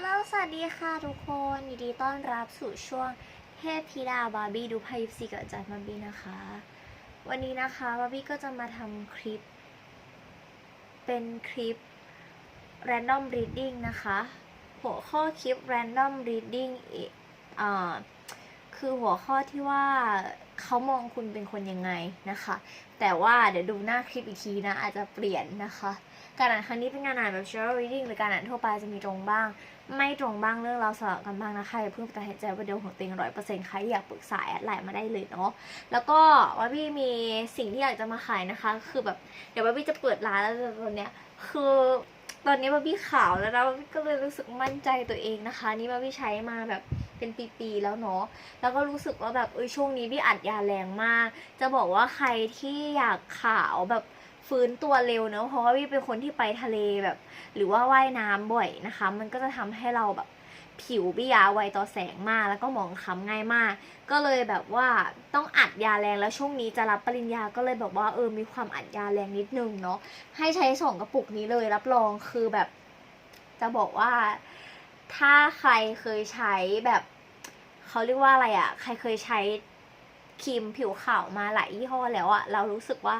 ลโหลสวัสดีค่ะทุกคนยินดีต้อนรับสู่ช่วงเทพธิดาบาร์บี้ดูไพ่ยิปซีกับจารย์บาร์บี้นะคะ วันนี้นะคะบาร์บี้ก็จะมาทำคลิป เป็นคลิป random reading นะคะ หัวข้อคลิป random reading อ่าคือหัวข้อที่ว่าเขามองคุณเป็นคนยังไงนะคะ แต่ว่าเดี๋ยวดูหน้าคลิปอีกทีนะ อาจจะเปลี่ยนนะคะ การอ่านครั้งนี้เป็นการอ่านแบบ general reading หรือการอ่านทั่วไปจะมีตรงบ้าง ไม่ตรงบ้างเรื่องเราสลับกันบ้างนะคะอย่าเพิ่งตัดสินใจว่าเดียวของตัวเองร้อยเปอร์เซ็นต์ใครอยากปรึกษาแอดไลน์มาได้เลยเนาะแล้วก็ว่าพี่มีสิ่งที่อยากจะมาขายนะคะ คือแบบเดี๋ยวว่าพี่จะเปิดร้านแล้วตอนเนี้ยคือตอนนี้ว่าพี่ขาวแล้วนะว่าก็เลยรู้สึกมั่นใจตัวเองนะคะ นี่ว่าพี่ใช้มาแบบเป็นปีๆแล้วเนาะแล้วก็รู้สึกว่าแบบเออช่วงนี้พี่อัดยาแรงมาก จะบอกว่าใครที่อยากขาวแบบ ฟื้นตัวเร็วเนอะเพราะว่าพี่เป็นคนที่ไปทะเลแบบ หรือว่าว่ายน้ำบ่อยนะคะ มันก็จะทำให้เราแบบผิวพี่ยาไวต่อแสงมากแล้วก็หมองคล้ำง่ายมาก ก็เลยแบบว่าต้องอัดยาแรงแล้วช่วงนี้จะรับปริญญาก็เลยแบบว่าเออมีความอัดยาแรงนิดนึงเนาะให้ใช้สองกระปุกนี้เลยรับรองคือแบบ จะบอกว่าถ้าใครเคยใช้แบบเขาเรียกว่าอะไรอะ่ะ ใครเคยใช้ครีมผิวขาวมาหลายยี่ห้อแล้วอะ่ะเรารู้สึกว่า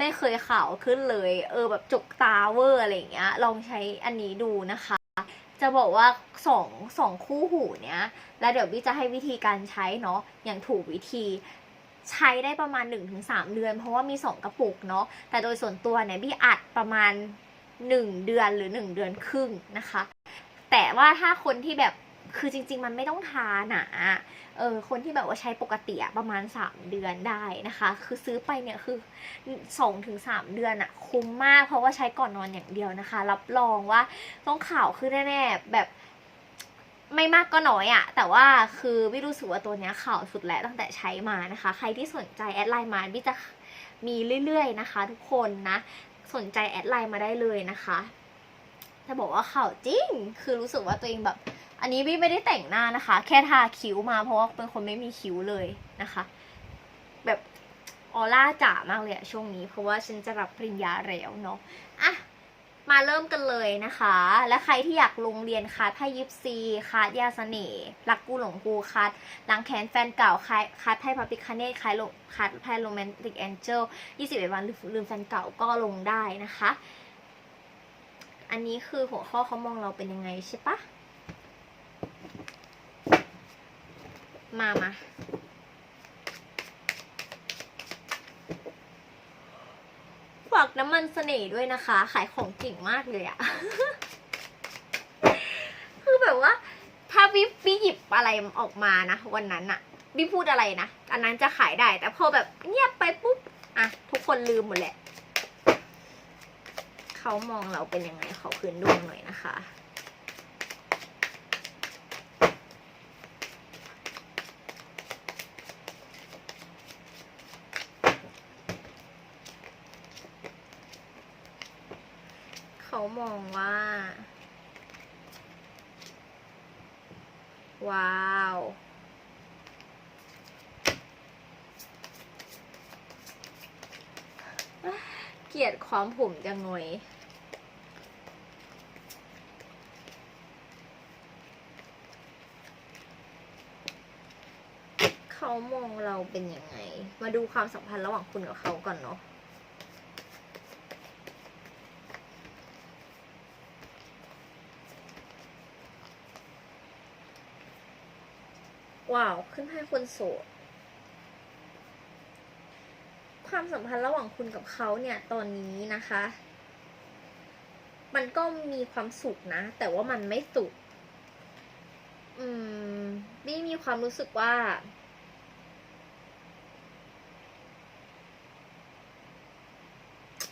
ไม่เคยขาวขึ้นเลย เออแบบจกตาเวอร์อะไรอย่างเงี้ย ลองใช้อันนี้ดูนะคะ จะบอกว่าสองสองคู่หูเนี้ย แล้วเดี๋ยวพี่จะให้วิธีการใช้เนาะอย่างถูกวิธีใช้ได้ประมาณ 1-3 เดือน เพราะว่ามี 2 กระปุกเนาะแต่โดยส่วนตัวเนี่ยพี่อัดประมาณ 1 เดือนหรือ 1 เดือนครึ่งนะคะ แต่ว่าถ้าคนที่แบบ คือจริง ๆ มันไม่ต้องทาหนาเออคนที่แบบว่าใช้ปกติอะประมาณ 3 เดือนได้นะคะ คือซื้อไปเนี่ยคือ2ถึง3เดือนอะคุ้มมากเพราะว่าใช้ก่อนนอนอย่างเดียวนะคะ รับรองว่าต้องขาวขึ้นแน่ๆแบบไม่มากก็น้อยอะแต่ว่าคือพี่รู้สึกว่าตัวเนี้ยขาวสุดแล้วตั้งแต่ใช้มานะคะ ใครที่สนใจแอดไลน์มาพี่จะมีเรื่อยๆนะคะ ทุกคนนะ สนใจแอดไลน์มาได้เลยนะคะจะบอกว่าข่าวจริง คือรู้สึกว่าตัวเองแบบ อันนี้พี่ไม่ได้แต่งหน้านะคะ แค่ทาคิ้วมาเพราะว่าเป็นคนไม่มีคิ้วเลยนะคะ แบบออร่าจ๋ามากเลยอะช่วงนี้ เพราะว่าฉันจะรับปริญญาแล้วเนาะอะมาเริ่มกันเลยนะคะ และใครที่อยากลงเรียนคัดไพ่ยิปซีคัดยาเสน่ห์รักกูหลงกูคัดล้างแค้นแฟนเก่าคัดคัดไพ่พับปิคาเน่คัดลงคัดไพ่โรแมนติกแองเจิล21วันลืมแฟนเก่าก็ลงได้นะคะ อันนี้คือหัวข้อเขามองเราเป็นยังไงใช่ปะ มามาฝากน้ำมันเสน่ห์ด้วยนะคะ ขายของเก่งมากเลยอะคือแบบว่า ถ้าวิพี่หยิบอะไรออกมานะ วันนั้นอะวิพูดอะไรนะ อันนั้นจะขายได้ แต่พอแบบเงียบไปปุ๊บอะทุกคนลืมหมดแหละ เขามองเราเป็นยังไงขอคืนดวงหน่อยนะคะ เขามองว่า ว้าว เกลียดความผมจังหน่อยเขามองเราเป็นยังไง มาดูความสัมพันธ์ระหว่างคุณกับเขาก่อนเนาะ ว้าว ขึ้นให้คนโสด ความสัมพันธ์ระหว่างคุณกับเขาเนี่ย ตอนนี้นะคะ มันก็มีความสุขนะ แต่ว่ามันไม่สุข อืมนี่มีความรู้สึกว่า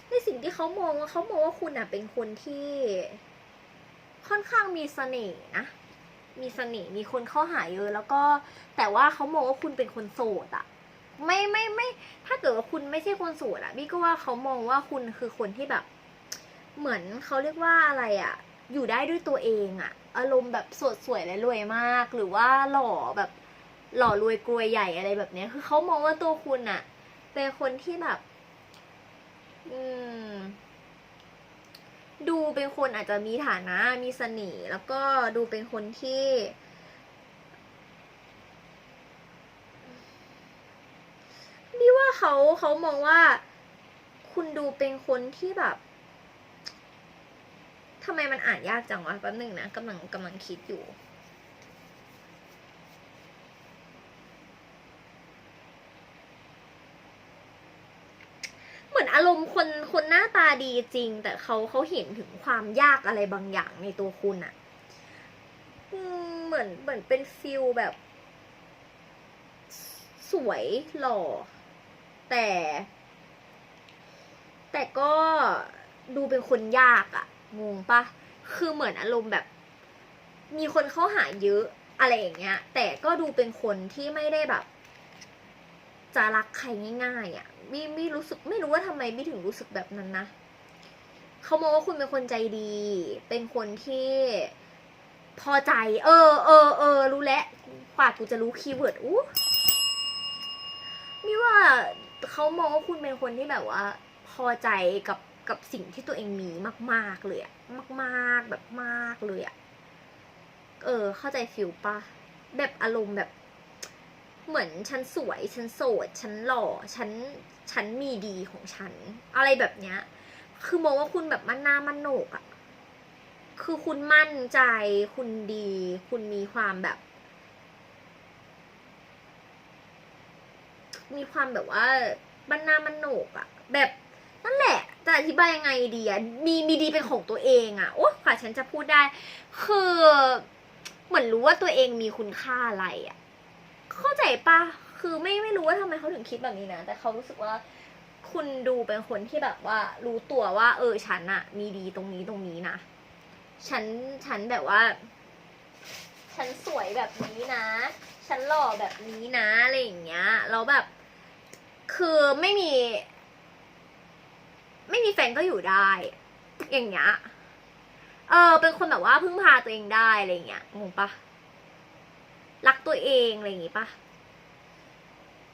ในสิ่งที่เขามองว่าเขามองว่าคุณอะเป็นคนที่ค่อนข้างมีเสน่ห์นะ มีเสน่ห์มีคนเข้าหาเยอะ แล้วก็แต่ว่าเขามองว่าคุณเป็นคนโสดอะไม่ไม่ไม่ ถ้าเกิดว่าคุณไม่ใช่คนโสดอะบี้ก็ว่าเขามองว่าคุณคือคนที่แบบ เหมือนเขาเรียกว่าอะไรอะอยู่ได้ด้วยตัวเองอะอารมณ์แบบสดสวยและรวยมาก หรือว่าหล่อแบบหล่อรวยกรวยใหญ่อะไรแบบเนี้ยคือเขามองว่าตัวคุณอะเป็นคนที่แบบ อืม ดูเป็นคนอาจจะมีฐานะมีเสน่ห์แล้วก็ดูเป็นคนที่พี่ว่าเขาเขามองว่า คุณดูเป็นคนที่แบบทำไมมันอ่านยากจังวะแป๊บหนึ่งนะกำลังกำลังคิดอยู่ เหมือนอารมณ์คนหน้าตาดีจริง แต่เขาเขาเห็นถึงความยากอะไรบางอย่างในตัวคุณอะเหมือนเหมือนเป็นฟิลแบบ สวยหล่อ แต่ แต่ก็ดูเป็นคนยากอะงงปะคือเหมือนอารมณ์แบบ มีคนเข้าหาเยอะอะไรอย่างเงี้ย แต่ก็ดูเป็นคนที่ไม่ได้แบบ จะรักใครง่าย ๆอะ่ะไม่ไม่รู้สึกไม่รู้ว่าทำไมไม่ถึงรู้สึกแบบนั้นนะเขามองว่าคุณเป็นคนใจดี เป็นคนที่พอใจ เออเออเออรู้แล้วกว่ากูจะรู้คีย์เวิร์ดอู้นี่ว่าเขามองว่าคุณเป็นคนที่แบบว่า พอใจกับกับสิ่งที่ตัวเองมีมาก ๆ เลยอะมาก ๆ แบบมากเลยอะเออ เข้าใจฟิลปะแบบอารมณ์แบบ เหมือนฉันสวยฉันโสด ฉันหล่อฉันฉันมีดีของฉัน อะไรแบบเนี้ย คือมองว่าคุณแบบมั่นหน้ามันโหนกอะคือคุณมั่นใจคุณดี คุณมีความแบบ มีความแบบว่าบ้านหน้ามันโหนกอะแบบนั่นแหละจะอธิบายยังไงดีอะมีมีดีเป็นของตัวเองอะโอ้ค่ะฉันจะพูดได้ คือ เหมือนรู้ว่าตัวเองมีคุณค่าอะไรอะ เข้าใจปะคือไม่ไม่รู้ว่าทำไมเขาถึงคิดแบบนี้นะ แต่เขารู้สึกว่าคุณดูเป็นคนที่แบบว่ารู้ตัวว่า เออฉันอะมีดีตรงนี้ตรงนี้นะ ฉันฉันแบบว่า ฉันสวยแบบนี้นะ ฉันหล่อแบบนี้นะอะไรอย่างเงี้ยแล้วแบบ คือไม่มี ไม่มีแฟนก็อยู่ได้ อย่างเงี้ยเออ เป็นคนแบบว่าพึ่งพาตัวเองได้อะไรอย่างเงี้ยงงปะ รักตัวเองอะไรอย่างงี้ปะ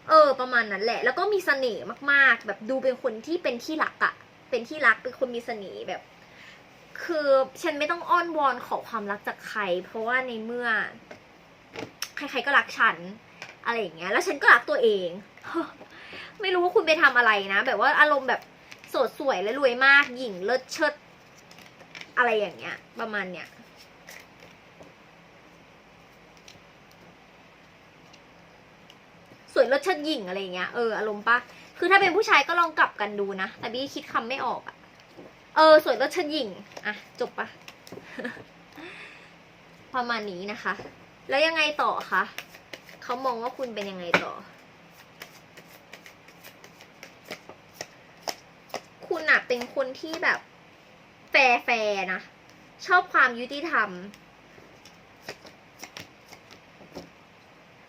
เออ ประมาณนั้นแหละ แล้วก็มีเสน่ห์มาก ๆ แบบดูเป็นคนที่เป็นที่รักอะเป็นที่รักเป็นคนมีเสน่ห์แบบ คือฉันไม่ต้องอ้อนวอนขอความรักจากใคร เพราะว่าในเมื่อ ใครๆก็รักฉัน อะไรอย่างเงี้ย แล้วฉันก็รักตัวเอง ไม่รู้ว่าคุณไปทำอะไรนะ แบบว่าอารมณ์แบบโสดสวยและรวยมากหญิงเลิศเชิด อะไรอย่างเงี้ย ประมาณเนี้ย สว ยเลิศเชิดหญิงอะไรเงี้ยเอออารมณ์ปะคือถ้าเป็นผู้ชายก็ลองกลับกันดูนะ แต่บี้คิดคำไม่ออกอะเออ สวยเลิศเชิดหญิงอะจบปะประมาณนี้นะคะ แล้วยังไงต่อคะเขามองว่าคุณเป็นยังไงต่อ คุณอะเป็นคนที่แบบแฟร์แฟร์นะ ชอบความยุติธรรม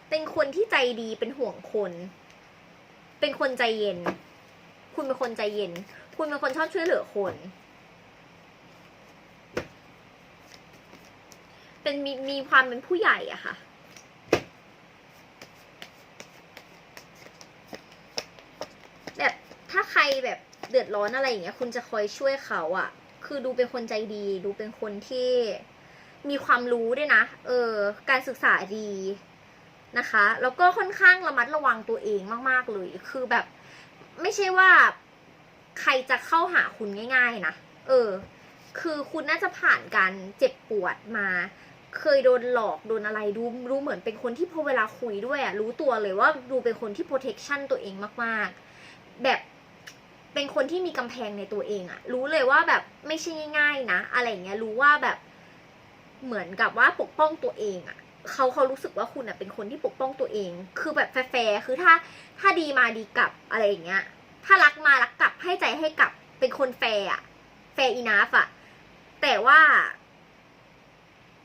เป็นคนที่ใจดีเป็นห่วงคน เป็นคนใจเย็น คุณเป็นคนใจเย็น คุณเป็นคนชอบช่วยเหลือคน เป็นมีมีความเป็นผู้ใหญ่อะค่ะแบบถ้าใครแบบเดือดร้อนอะไรอย่างเงี้ย คุณจะคอยช่วยเขาอะคือดูเป็นคนใจดี ดูเป็นคนที่มีความรู้ด้วยนะ เออ การศึกษาดี นะคะ แล้วก็ค่อนข้างระมัดระวังตัวเองมาก ๆ เลย คือแบบไม่ใช่ว่าใครจะเข้าหาคุณง่าย ๆ นะ เออ คือคุณน่าจะผ่านการเจ็บปวดมา เคยโดนหลอกโดนอะไรดูรู้เหมือนเป็นคนที่พอเวลาคุยด้วยอะรู้ตัวเลยว่าดูเป็นคนที่ protection ตัวเองมาก ๆ แบบเป็นคนที่มีกำแพงในตัวเองอะรู้เลยว่าแบบไม่ใช่ง่าย ๆ นะ อะไรเงี้ยรู้ว่าแบบเหมือนกับว่าปกป้องตัวเองอะ เขาเขารู้สึกว่าคุณอะเป็นคนที่ปกป้องตัวเอง คือแบบแฟร์คือถ้าถ้าดีมาดีกลับอะไรอย่างเงี้ย ถ้ารักมารักกลับให้ใจให้กลับเป็นคนแฟร์อะแฟร์อีนาฟอะแต่ว่า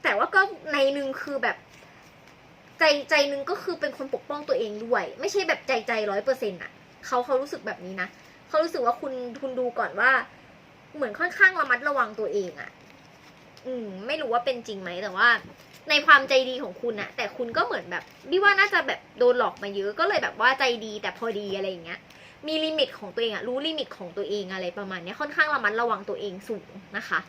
แต่ว่าก็ในหนึ่งคือแบบ ใจใจหนึ่งก็คือเป็นคนปกป้องตัวเองด้วย ไม่ใช่แบบใจใจร้อยเปอร์เซ็นต์อะเขาเขารู้สึกแบบนี้นะเขารู้สึกว่าคุณคุณดูก่อนว่า เหมือนค่อนข้างระมัดระวังตัวเองอะอืม ไม่รู้ว่าเป็นจริงไหมแต่ว่า ในความใจดีของคุณอะแต่คุณก็เหมือนแบบพี่ว่าน่าจะแบบโดนหลอกมาเยอะก็เลยแบบว่าใจดีแต่พอดีอะไรอย่างเงี้ย มีลิมิตของตัวเองอะรู้ลิมิตของตัวเองอะไรประมาณนี้ค่อนข้างระมัดระวังตัวเองสูงนะคะ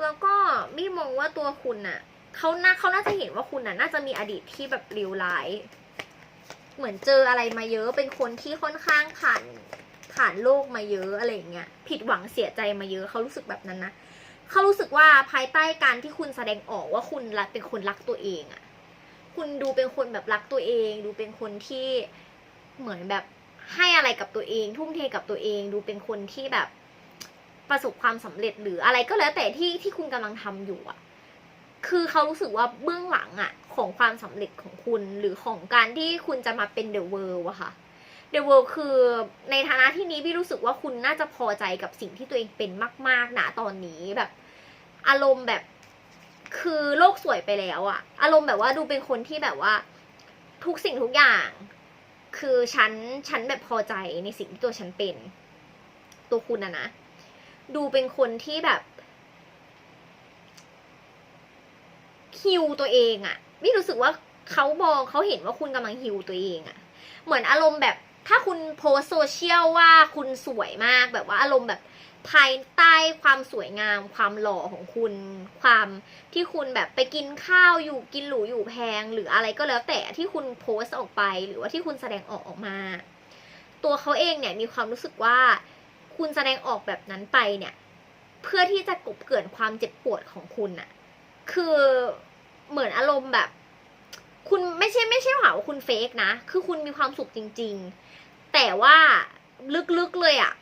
แล้วก็มี่มองว่าตัวคุณอะ เขาน่าเขาน่าจะเห็นว่าคุณน่ะน่าจะมีอดีตที่แบบเลวร้ายเหมือนเจออะไรมาเยอะเป็นคนที่ค่อนข้างผ่านผ่านโลกมาเยอะอะไรอย่างเงี้ยผิดหวังเสียใจมาเยอะเขารู้สึกแบบนั้นนะเขารู้สึกว่าภายใต้การที่คุณแสดงออกว่าคุณรักเป็นคนรักตัวเองอะคุณดูเป็นคนแบบรักตัวเอง ดูเป็นคนที่เหมือนแบบให้อะไรกับตัวเอง ทุ่มเทกับตัวเอง ดูเป็นคนที่แบบประสบความสำเร็จหรืออะไรก็แล้วแต่ที่ที่คุณกำลังทำอยู่อะ คือเขารู้สึกว่าเบื้องหลังอะของความสำเร็จของคุณหรือของการที่คุณจะมาเป็นเดอะเวิร์อะค่ะเดอะเวิร์คือในฐานะที่นี้พี่รู้สึกว่าคุณน่าจะพอใจกับสิ่งที่ตัวเองเป็นมากๆนะตอนนี้แบบ อารมณ์แบบคือโลกสวยไปแล้วอะอารมณ์แบบว่าดูเป็นคนที่แบบว่า ทุกสิ่งทุกอย่าง คือฉันฉันแบบพอใจในสิ่งที่ตัวฉันเป็น ตัวคุณอะนะดูเป็นคนที่แบบ ฮิวตัวเองอะไม่รู้สึกว่าเขามองเขาเห็นว่าคุณกำลังฮิวตัวเองอะเหมือนอารมณ์แบบถ้าคุณโพสโซเชียลว่าคุณสวยมากแบบว่าอารมณ์แบบภายใต้ความสวยงาม ความหล่อของคุณ ความที่คุณแบบไปกินข้าวอยู่กินหรูอยู่แพง หรืออะไรก็แล้วแต่ที่คุณโพสต์ออกไป หรือว่าที่คุณแสดงออกออกมา ตัวเขาเองเนี่ยมีความรู้สึกว่าคุณแสดงออกแบบนั้นไปเนี่ย เพื่อที่จะกบเกลื่อนความเจ็บปวดของคุณน่ะ คือเหมือนอารมณ์แบบ คุณไม่ใช่ไม่ใช่หาว่าคุณเฟกนะ คือคุณมีความสุขจริง ๆ แต่ว่าลึกๆเลยอะ่ะ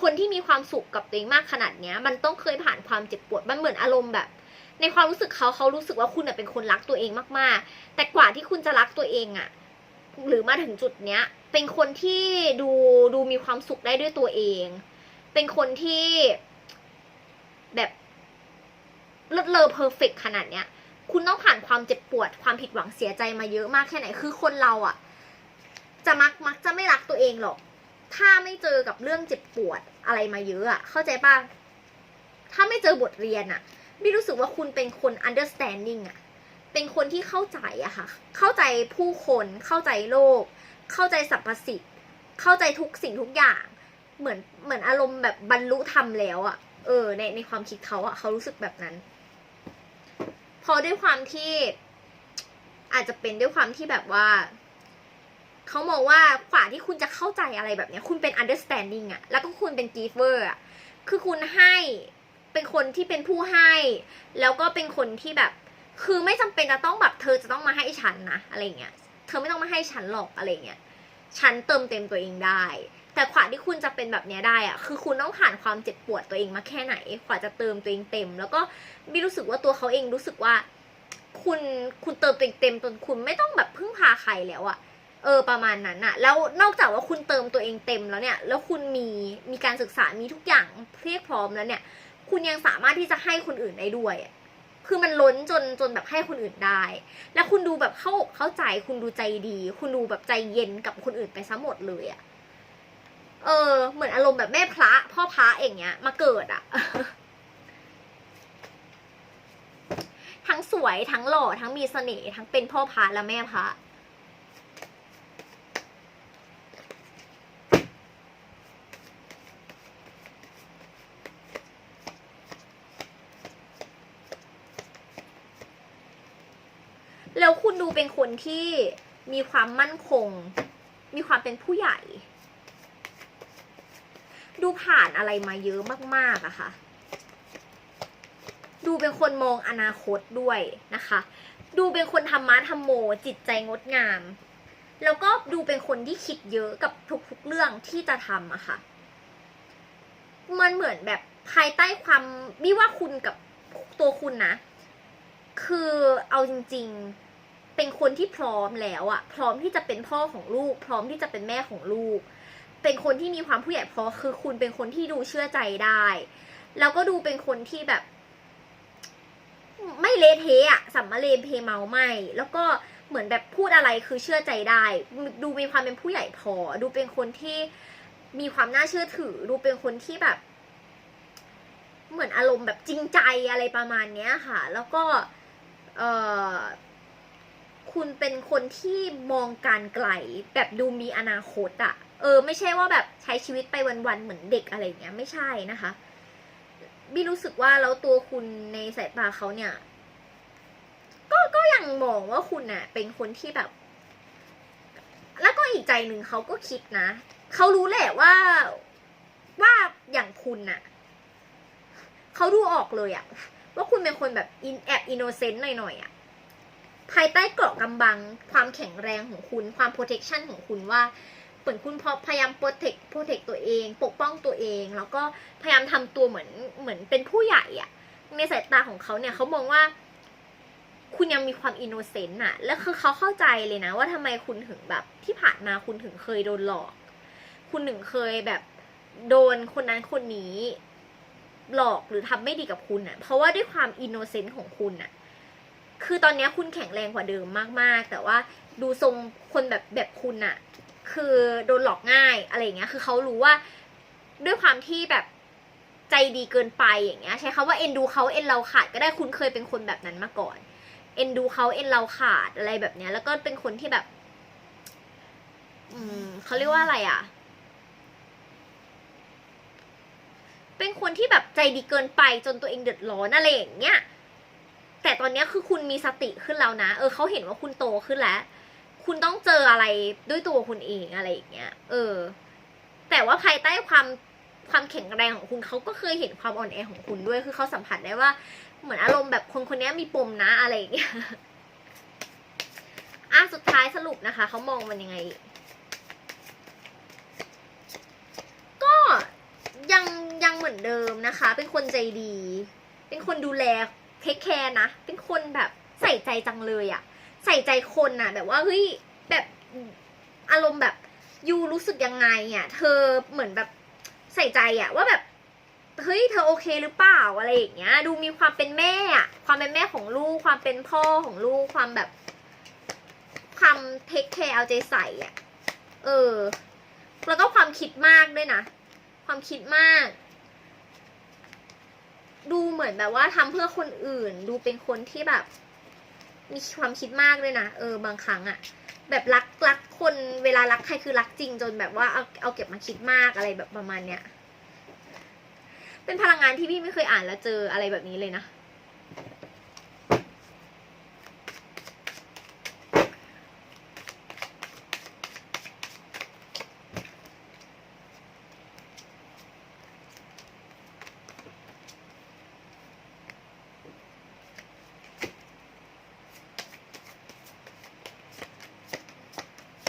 คนที่มีความสุขกับตัวเองมากขนาดเนี้ย มันต้องเคยผ่านความเจ็บปวด มันเหมือนอารมณ์แบบ ในความรู้สึกเขาเขารู้สึกว่าคุณเป็นคนรักตัวเองมากๆ แต่กว่าที่คุณจะรักตัวเองอะ่ะ หรือมาถึงจุดเนี้ย เป็นคนที่ดูดูมีความสุขได้ด้วยตัวเอง เป็นคนที่แบบ เลิศเลอเพอร์เฟกขนาดเนี้ย คุณต้องผ่านความเจ็บปวดความผิดหวังเสียใจมาเยอะมากแค่ไหนคือคนเราอะจะมักมักจะไม่รักตัวเองหรอก ถ้าไม่เจอกับเรื่องเจ็บปวดอะไรมาเยอะอะเข้าใจป่ะถ้าไม่เจอบทเรียนอะไม่รู้สึกว่าคุณเป็นคน understanding อะเป็นคนที่เข้าใจอะค่ะ เข้าใจผู้คนเข้าใจโลก เข้าใจสรรพสิ่งเข้าใจทุกสิ่งทุกอย่าง เหมือนเหมือนอารมณ์แบบบรรลุธรรมแล้วอะเออในในความคิดเขาอะเขารู้สึกแบบนั้น พอด้วยความที่อาจจะเป็นด้วยความที่แบบว่าเขามองว่ากว่าที่คุณจะเข้าใจอะไรแบบเนี้ยคุณเป็น understanding อะแล้วก็คุณเป็น giver อะคือคุณให้เป็นคนที่เป็นผู้ให้ แล้วก็เป็นคนที่แบบ คือไม่จำเป็นจะต้องแบบเธอจะต้องมาให้ฉันนะอะไรเงี้ย เธอไม่ต้องมาให้ฉันหรอกอะไรเงี้ย ฉันเติมเต็มตัวเองได้ แต่ขวาที่คุณจะเป็นแบบเนี้ยได้อะคือคุณต้องผ่านความเจ็บปวดตัวเองมาแค่ไหน ขวาจะเติมตัวเองเต็ม แล้วก็บีรู้สึกว่าตัวเขาเองรู้สึกว่า คุณคุณเติมตัวเองเต็มจนคุณไม่ต้องแบบพึ่งพาใครแล้วอะเออประมาณนั้นอะแล้วนอกจากว่าคุณเติมตัวเองเต็มแล้วเนี่ย แล้วคุณมีมีการศึกษามีทุกอย่างเพียบพร้อมแล้วเนี่ย คุณยังสามารถที่จะให้คนอื่นได้ด้วยคือมันล้นจนจนแบบให้คนอื่นได้ แล้วคุณดูแบบเข้าเข้าใจ คุณดูใจดี คุณดูแบบใจเย็นกับคนอื่นไปซะหมดเลยอะ เออ เหมือนอารมณ์แบบแม่พระ พ่อพระอย่างเงี้ย มาเกิดอะทั้งสวยทั้งหล่อทั้งมีเสน่ห์ทั้งเป็นพ่อพระและแม่พระแล้วคุณดูเป็นคนที่มีความมั่นคง มีความเป็นผู้ใหญ่ ดูผ่านอะไรมาเยอะมากๆอะค่ะ ดูเป็นคนมองอนาคตด้วยนะคะ ดูเป็นคนธรรมะธรรมโม จิตใจงดงาม แล้วก็ดูเป็นคนที่คิดเยอะกับทุกๆเรื่องที่จะทำอะค่ะ มันเหมือนแบบภายใต้ความบี้ว่าคุณกับตัวคุณนะ คือเอาจริงๆ เป็นคนที่พร้อมแล้วอะพร้อมที่จะเป็นพ่อของลูก พร้อมที่จะเป็นแม่ของลูก เป็นคนที่มีความผู้ใหญ่พอคือคุณเป็นคนที่ดูเชื่อใจได้ แล้วก็ดูเป็นคนที่แบบ ไม่เลเทะอะสัมมาเลเพเมาไม่ แล้วก็เหมือนแบบพูดอะไรคือเชื่อใจได้ ดูมีความเป็นผู้ใหญ่พอ ดูเป็นคนที่มีความน่าเชื่อถือ ดูเป็นคนที่แบบ เหมือนอารมณ์แบบจริงใจอะไรประมาณเนี้ยค่ะ แล้วก็เออคุณเป็นคนที่มองการไกลแบบดูมีอนาคตอะ เออ ไม่ใช่ว่าแบบใช้ชีวิตไปวันๆเหมือนเด็กอะไรเงี้ยไม่ใช่นะคะบี้รู้สึกว่าแล้วตัวคุณในสายตาเขาเนี่ย ก็ก็ยังมองว่าคุณน่ะ เป็นคนที่แบบ แล้วก็อีกใจหนึ่งเขาก็คิดนะเขารู้แหละว่าว่าอย่างคุณน่ะเขาดูออกเลยอะว่าคุณเป็นคนแบบอินแอบอินโนเซนต์หน่อยๆอะภายใต้เกราะกำบังความแข็งแรงของคุณ ความโปรเทคชันของคุณว่า เหมือนคุณพอพยายามโปรเทคโปรเทคตัวเอง ปกป้องตัวเอง แล้วก็พยายามทำตัวเหมือนเหมือนเป็นผู้ใหญ่อะในสายตาของเขาเนี่ยเขามองว่า คุณยังมีความอินโนเซนต์อะแล้วคือเขาเข้าใจเลยนะ ว่าทำไมคุณถึงแบบที่ผ่านมาคุณถึงเคยโดนหลอก คุณถึงเคยแบบโดนคนนั้นคนนี้หลอกหรือทำไม่ดีกับคุณอะเพราะว่าด้วยความอินโนเซนต์ของคุณอะคือตอนนี้คุณแข็งแรงกว่าเดิมมาก ๆ แต่ว่าดูทรงคนแบบแบบคุณอะ คือโดนหลอกง่ายอะไรอย่างเงี้ย คือเขารู้ว่าด้วยความที่แบบใจดีเกินไปอย่างเงี้ย ใช้คำว่าเอ็นดูเขาเอ็นเราขาดก็ได้คุณเคยเป็นคนแบบนั้นมาก่อน เอ็นดูเขาเอ็นเราขาดอะไรแบบเนี้ย แล้วก็เป็นคนที่แบบ อืมเขาเรียกว่าอะไรอะ เป็นคนที่แบบใจดีเกินไปจนตัวเองเดือดร้อนอะไรอย่างเงี้ยแต่ตอนเนี้ยคือคุณมีสติขึ้นแล้วนะ เออเขาเห็นว่าคุณโตขึ้นแล้ว คุณต้องเจออะไรด้วยตัวคุณเองอะไรอย่างเงี้ย เออ แต่ว่าภายใต้ความความแข็งแรงของคุณเขาก็เคยเห็นความอ่อนแอของคุณด้วย คือเขาสัมผัสได้ว่า เหมือนอารมณ์แบบคนคนนี้มีปมนะอะไรอย่างเงี้ยอะสุดท้ายสรุปนะคะเขามองมันยังไง ก็ยังยังเหมือนเดิมนะคะ เป็นคนใจดี เป็นคนดูแลเทคแคร์นะ เป็นคนแบบใส่ใจจังเลยอะ ใส่ใจคนอะแบบว่าเฮ้ยแบบอารมณ์แบบยูรู้สึกยังไงอะเธอเหมือนแบบใส่ใจอะว่าแบบเฮ้ยเธอโอเคหรือเปล่าอะไรอย่างเงี้ย ดูมีความเป็นแม่อะความเป็นแม่ของลูก ความเป็นพ่อของลูก ความแบบความเทคแคร์เอาใจใส่อะเออ แล้วก็ความคิดมากด้วยนะ ความคิดมาก ดูเหมือนแบบว่าทำเพื่อคนอื่น ดูเป็นคนที่แบบ มีความคิดมากด้วยนะ เออบางครั้งอะแบบรักรักคนเวลารักใครคือรักจริงจนแบบว่าเอาเอาเก็บมาคิดมากอะไรแบบประมาณเนี้ย เป็นพลังงานที่พี่ไม่เคยอ่านแล้วเจออะไรแบบนี้เลยนะ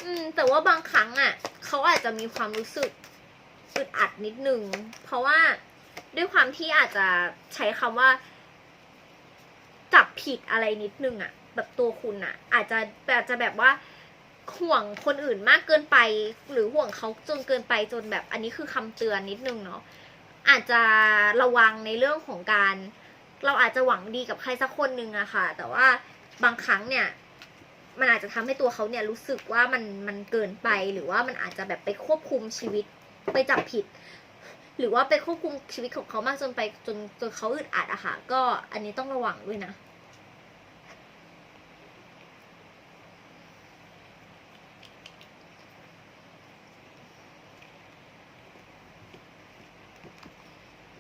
อืม แต่ว่าบางครั้งอะเขาอาจจะ มีความรู้สึกอึดอัดนิดนึง เพราะว่าด้วยความที่อาจจะใช้คำว่า จับผิดอะไรนิดนึงอะแบบตัวคุณอะอาจจะอาจจะแบบว่าห่วงคนอื่นมากเกินไป หรือห่วงเขาจนเกินไปจนแบบอันนี้คือคำเตือนนิดนึงเนาะอาจจะระวังในเรื่องของการ เราอาจจะหวังดีกับใครสักคนหนึ่งอะค่ะ แต่ว่าบางครั้งเนี่ย มันอาจจะทำให้ตัวเขาเนี่ยรู้สึกว่ามันมันเกินไปหรือว่ามันอาจจะแบบไปควบคุมชีวิตไปจับผิด หรือว่าไปควบคุมชีวิตของเขามากจนไปจนจนเขาอึดอัดอะค่ะก็อันนี้ต้องระวังด้วยนะ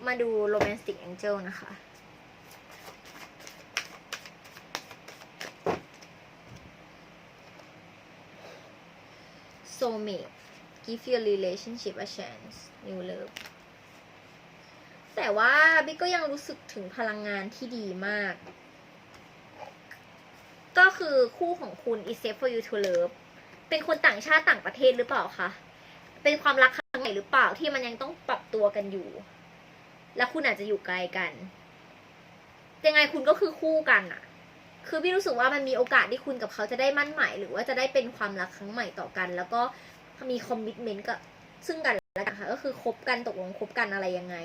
มาดูโรแมนติกแองเจิลนะคะ soulmate give your relationship a chance new love แต่ว่าบิ๊กก็ยังรู้สึกถึงพลังงานที่ดีมาก ก็คือคู่ของคุณ is safe for you to love เป็นคนต่างชาติต่างประเทศหรือเปล่าคะ เป็นความรักครั้งใหม่หรือเปล่าที่มันยังต้องปรับตัวกันอยู่ และคุณอาจจะอยู่ไกลกัน ยังไงคุณก็คือคู่กันอะ คือพี่รู้สึกว่ามันมีโอกาสที่คุณกับเขาจะได้มั่นหมายหรือว่าจะได้เป็นความรักครั้งใหม่ต่อกัน แล้วก็มีคอมมิชเมนต์กับซึ่งกันและกันค่ะก็คือคบกันตกลงคบกันอะไรยังไง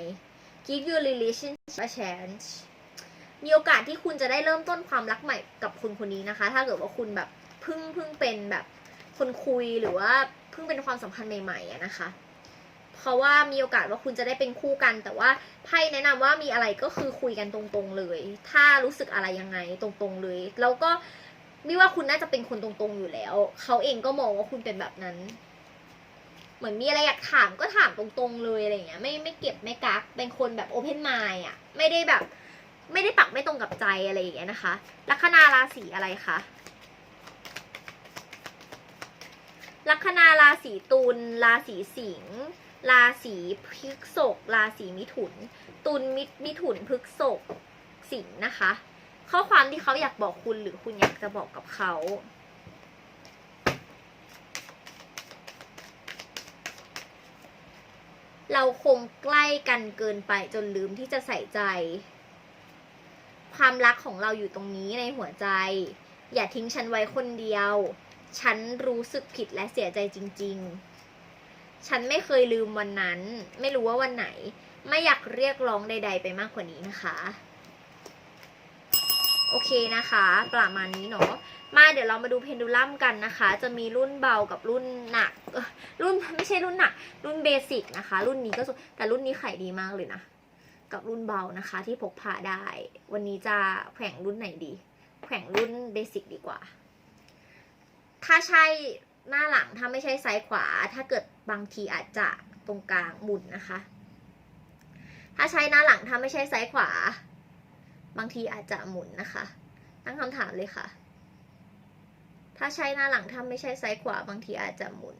give your relationship a chance มีโอกาสที่คุณจะได้เริ่มต้นความรักใหม่กับคนคนนี้นะคะ ถ้าเกิดว่าคุณแบบเพิ่งเพิ่งเป็นแบบคนคุยหรือว่าเพิ่งเป็นความสัมพันธ์ใหม่ๆนะคะ เพราะว่ามีโอกาสว่าคุณจะได้เป็นคู่กัน แต่ว่าไพ่แนะนำว่ามีอะไรก็คือคุยกันตรงๆเลย ถ้ารู้สึกอะไรยังไงตรงๆเลย แล้วก็ไมิว่าคุณน่าจะเป็นคนตรงๆอยู่แล้ว เขาเองก็มองว่าคุณเป็นแบบนั้น เหมือนมีอะไรอยากถามก็ถามตรงๆเลยอะไรเงี้ย ไม่ไม่เก็บไม่กัก เป็นคนแบบโอเพนไมล์อะ ไม่ได้แบบ ไม่ได้ปักไม่ตรงกับใจอะไรอย่างเงี้ยนะคะ ลัคนาราศีอะไรคะลัคนาราศีตุลราศีสิงห์ ราศีพฤกษภราศีมิถุน ตุลมิมิถุนพฤกษภสิงห์นะคะ ข้อความที่เขาอยากบอกคุณหรือคุณอยากจะบอกกับเขาเราคงใกล้กันเกินไปจนลืมที่จะใส่ใจ ความรักของเราอยู่ตรงนี้ในหัวใจ อย่าทิ้งฉันไว้คนเดียว ฉันรู้สึกผิดและเสียใจจริง ๆ ฉันไม่เคยลืมวันนั้น ไม่รู้ว่าวันไหน ไม่อยากเรียกร้องใด ๆ ไปมากกว่านี้นะคะ โอเคนะคะ ประมาณนี้เนาะมาเดี๋ยวเรามาดูเพนดูลัมกันนะคะ จะมีรุ่นเบากับรุ่นหนัก รุ่นไม่ใช่รุ่นหนัก รุ่นเบสิกนะคะ รุ่นนี้ก็สวยแต่รุ่นนี้ขายดีมากเลยนะ กับรุ่นเบานะคะ ที่พกพาได้ วันนี้จะแขว่งรุ่นไหนดี แขว่งรุ่นเบสิกดีกว่า ถ้าใช่ หน้าหลังถ้าไม่ใช่ซ้ายขวา ถ้าเกิดบางทีอาจจะตรงกลางหมุนนะคะ ถ้าใช้หน้าหลังถ้าไม่ใช่ซ้ายขวา บางทีอาจจะหมุนนะคะ ตั้งคำถามเลยค่ะ ถ้าใช้หน้าหลังถ้าไม่ใช่ซ้ายขวา บางทีอาจจะหมุน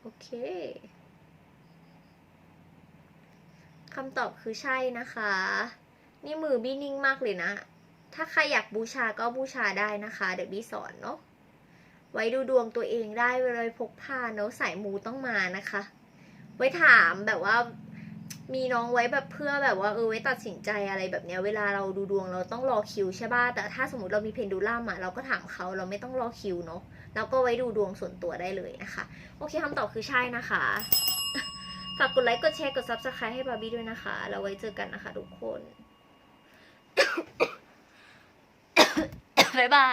โอเคคำตอบคือใช่นะคะ นี่มือบี้นิ่งมากเลยนะ ถ้าใครอยากบูชาก็บูชาได้นะคะ เดี๋ยวบี้สอนเนาะไว้ดูดวงตัวเองได้เลาพกพาเนาะสายมูต้องมานะคะ ไว้ถามแบบว่ามีน้องไว้แบบเพื่อแบบว่าเออไว้ตัดสินใจอะไรแบบเนี้ยเวลาเราดูดวงเราต้องรอคิวใช่ป่ะแต่ถ้าสมมติเรามีเพนดูลัมอะเราก็ถามเขาเราไม่ต้องรอคิวเนาะแล้วก็ไว้ดูดวงส่วนตัวได้เลยนะคะ โอเคคำตอบคือใช่นะคะฝากกดไลค์กดแชร์กด subscribe ให้บาร์บี้ด้วยนะคะแล้วไว้เจอกันนะคะทุกคน บ๊ายบาย